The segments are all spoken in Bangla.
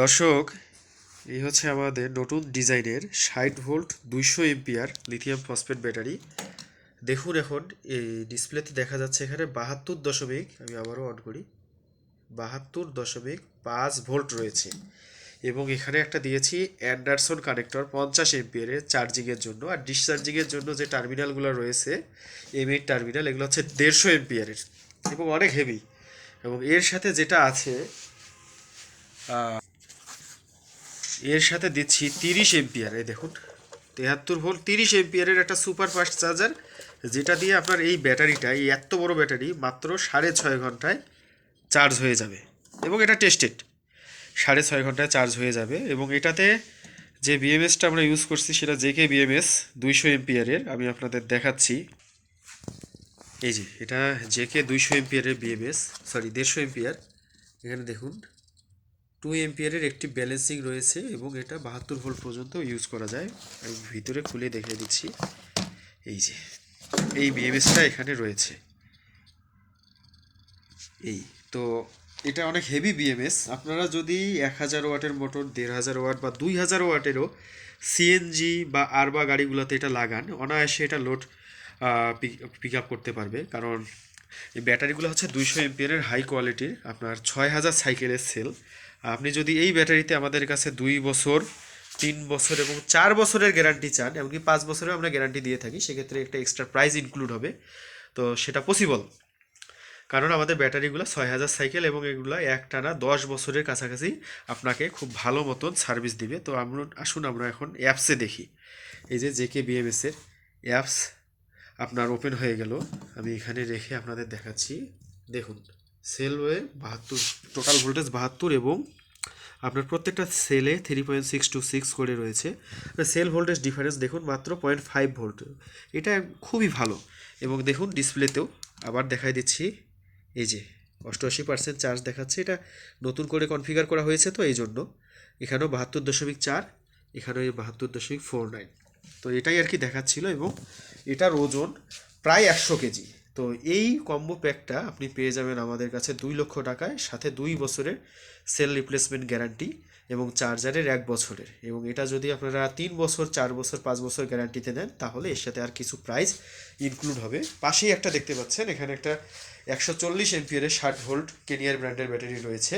দর্শক, এই হচ্ছে আমাদের নতুন ডিজাইনের ষাট ভোল্ট দুইশো এমপিআর লিথিয়াম ফসফেট ব্যাটারি। দেখুন এখন, এই ডিসপ্লেতে দেখা যাচ্ছে এখানে বাহাত্তর দশমিক, আমি আবারও অন করি, বাহাত্তর দশমিক পাঁচ ভোল্ট রয়েছে। এবং এখানে একটা দিয়েছি অ্যান্ডারসন কানেক্টর পঞ্চাশ এমপিয়ারের চার্জিংয়ের জন্য। আর ডিসচার্জিংয়ের জন্য যে টার্মিনালগুলো রয়েছে এম টার্মিনাল এগুলো হচ্ছে দেড়শো এমপিয়ারের এবং অনেক হেভি এবং এর সাথে যেটা আছে এর সাথে দিচ্ছি তিরিশ এমপিয়ার, এই দেখুন, তেহাত্তর ভোল্ট, তিরিশ এমপিয়ারের একটা সুপার ফাস্ট চার্জার, যেটা দিয়ে আপনার এই ব্যাটারিটা, এই এত বড় ব্যাটারি, মাত্র সাড়ে ছয় ঘন্টায় চার্জ হয়ে যাবে, এবং এটা টেস্টেড, সাড়ে ছয় ঘন্টায় চার্জ হয়ে যাবে, এবং এটাতে যে বিএমএসটা আমরা ইউজ করছি, সেটা জেকে বিএমএস, দুইশো এমপিয়ারের, আমি আপনাদের দেখাচ্ছি। এই যে, এটা জেকে দুইশো এমপিয়ারের বিএমএস সরি দেড়শো এমপিয়ার, এখানে দেখুন টু এমপিয়ারের একটি ব্যালেন্সিং রয়েছে এবং এটা বাহাত্তর ভোল্ট পর্যন্ত ইউজ করা যায়। আমি ভিতরে খুলে দেখিয়ে দিচ্ছি। এই যে, এই বিএমএসটা এখানে রয়েছে। এই, তো এটা অনেক হেভি বিএমএস আপনারা যদি এক হাজার ওয়াটের মোটর দেড় হাজার ওয়াট বা দুই হাজার ওয়াটেরও সিএনজি বা আরবা গাড়িগুলোতে এটা লাগান, অনায়াসে এটা লোড পিক আপ করতে পারবে। কারণ এই ব্যাটারিগুলো হচ্ছে দুইশো এমপিয়ারের হাই কোয়ালিটির আপনার ছয় হাজার সাইকেলের সেল আপনি যদি এই ব্যাটারিতে আমাদের কাছে দুই বছর, তিন বছর এবং চার বছরের গ্যারান্টি চান, এমনকি পাঁচ বছরেও আমরা গ্যারান্টি দিয়ে থাকি, সেক্ষেত্রে একটা এক্সট্রা প্রাইস ইনক্লুড হবে। তো সেটা পসিবল কারণ আমাদের ব্যাটারিগুলো ছয় হাজার সাইকেল এবং এগুলো একটানা দশ বছরের কাছাকাছি আপনাকে খুব ভালো মতন সার্ভিস দিবে। তো আমরা, আসুন আমরা এখন অ্যাপসে দেখি। এই যে জেকে বিএমএসের অ্যাপস আপনার ওপেন হয়ে গেল। আমি এখানে রেখে আপনাদের দেখাচ্ছি। দেখুন। সেল ওয়ে বাহাত্তর, টোটাল ভোল্টেজ বাহাত্তর এবং আপনার প্রত্যেকটা সেলে three point six two six করে রয়েছে। সেল ভোল্টেজ ডিফারেন্স দেখুন মাত্র পয়েন্ট ফাইভ ভোল্ট এটা খুবই ভালো এবং দেখুন ডিসপ্লেতেও আবার দেখাই দিচ্ছি। এই যে, অষ্টআশি পার্সেন্ট চার্জ দেখাচ্ছে। এটা নতুন করে কনফিগার করা হয়েছে তো এই জন্য। এখানেও বাহাত্তর দশমিক চার, এখানেও বাহাত্তর দশমিক ফোর নাইন তো এটাই আর কি দেখাচ্ছিল এবং এটার ওজন প্রায় একশো কেজি। তো এই কম্বো প্যাকটা আপনি পেয়ে যাবেন আমাদের কাছে দুই লক্ষ টাকায়, সাথে দুই বছরের সেল রিপ্লেসমেন্ট গ্যারান্টি এবং চার্জারের এক বছরের। এবং এটা যদি আপনারা তিন বছর, চার বছর, পাঁচ বছর গ্যারান্টিতে নেন, তাহলে এর সাথে আর কিছু প্রাইস ইনক্লুড হবে। পাশেই একটা দেখতে পাচ্ছেন, এখানে একটা একশো চল্লিশ এমপিয়ারের ষাট ভোল্ট কেনিয়ার ব্র্যান্ডের ব্যাটারি রয়েছে।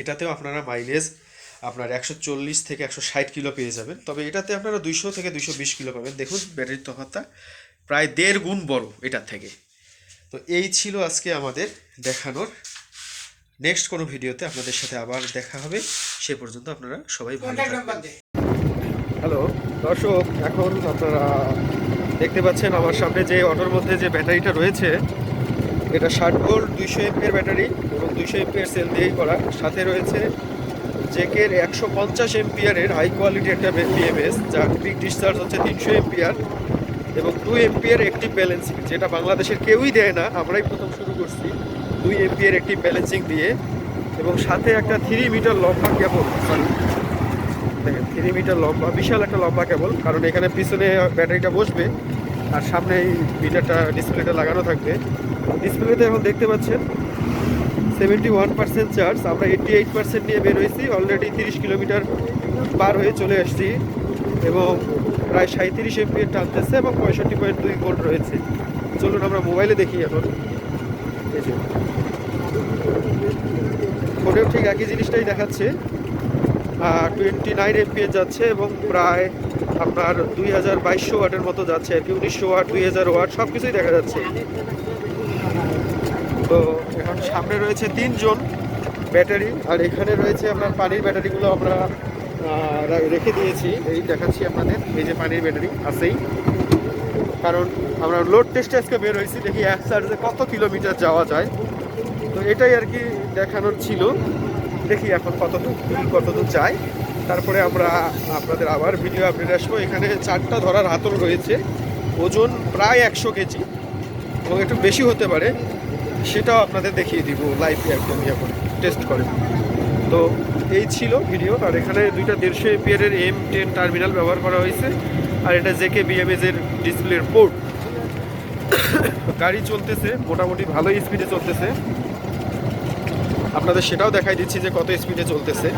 এটাতেও আপনারা মাইলেজ আপনার একশো চল্লিশ থেকে একশো ষাট কিলো পেয়ে যাবেন। তবে এটাতে আপনারা দুইশো থেকে দুইশো বিশ কিলো পাবেন। দেখুন ব্যাটারির তফাতটা প্রায় দেড় গুণ বড় এটার থেকে। তো এই ছিল আজকে আমাদের দেখানোর। নেক্সট কোনো ভিডিওতে আপনাদের সাথে আবার দেখা হবে। সে পর্যন্ত আপনারা সবাই ভালো হ্যালো দর্শক এখন আপনারা দেখতে পাচ্ছেন আমার সামনে যে অটোর মধ্যে যে ব্যাটারিটা রয়েছে এটা ষাট ভোল্ট দুইশো এমপির ব্যাটারি এবং দুইশো এমপিয়ার সেল দিয়েই করা। সাথে রয়েছে জেকের একশো পঞ্চাশ এমপিয়ারের হাই কোয়ালিটি একটা বিএমএস যার পিক ডিসচার্জ হচ্ছে তিনশো এমপিয়ার এবং টু এমপিয়ার একটি ব্যালেন্সিং যেটা বাংলাদেশের কেউই দেয় না, আমরাই প্রথম শুরু করছি। দুই এমপিয়ার একটি ব্যালেন্সিং দিয়ে এবং সাথে একটা থ্রি মিটার লম্বা কেবল সরি দেখেন থ্রি মিটার লম্বা, বিশাল একটা লম্বা কেবল কারণ এখানে পিছনে ব্যাটারিটা বসবে আর সামনে এই মিটারটা ডিসপ্লেটা লাগানো থাকবে। ডিসপ্লেতে এখন দেখতে পাচ্ছেন সেভেন্টি ওয়ান পার্সেন্ট চার্জ আমরা এইটটি এইট পার্সেন্ট নিয়ে বের হয়েছি অলরেডি তিরিশ কিলোমিটার পার হয়ে চলে আসছি। এবং প্রায় সাঁত্রিশ এমপিএর টানতেছে এবং পঁয়ষট্টি পয়েন্ট দুই ভোল্ট রয়েছে। চলুন আমরা মোবাইলে দেখি এখন। ফোনেও ঠিক একই জিনিসটাই দেখাচ্ছে। টোয়েন্টি নাইন এমপিএ যাচ্ছে এবং প্রায় আপনার দুই হাজার বাইশশো ওয়াটের মতো যাচ্ছে। আর কি উনিশশো ওয়াট, দুই হাজার ওয়াট সব কিছুই দেখা যাচ্ছে। তো এখন সামনে রয়েছে তিনজন ব্যাটারি। আর এখানে রয়েছে আপনার পানির ব্যাটারিগুলো আমরা রেখে দিয়েছি। এই দেখাচ্ছি আপনাদের। এই যে পানির ব্যাটারি আছেই। কারণ আমরা লোড টেস্টে আজকে বের হয়েছি, দেখি এক চার্জে কত কিলোমিটার যাওয়া যায়। তো এটাই আর কি দেখানোর ছিল। দেখি এখন কতদূর কতদূর যায়। তারপরে আমরা আপনাদের আবার ভিডিও আপডেট আসব। এখানে চারটা ধরার হাতল রয়েছে। ওজন প্রায় একশো কেজি এবং একটু বেশি হতে পারে। সেটাও আপনাদের দেখিয়ে দিব লাইভে একদমই এখন টেস্ট করে। তো এই ছিল ভিডিও। আর এখানে দুইটা দেড়শো এপিয়ারের এম টেন টার্মিনাল ব্যবহার করা হয়েছে। আর এটা জেকে বিএমএস এর ডিসপ্লের পোর্ট গাড়ি চলতেছে, মোটামুটি ভালো স্পিডে চলতেছে। আপনাদের সেটাও দেখাই দিচ্ছি যে কত স্পিডে চলতেছে।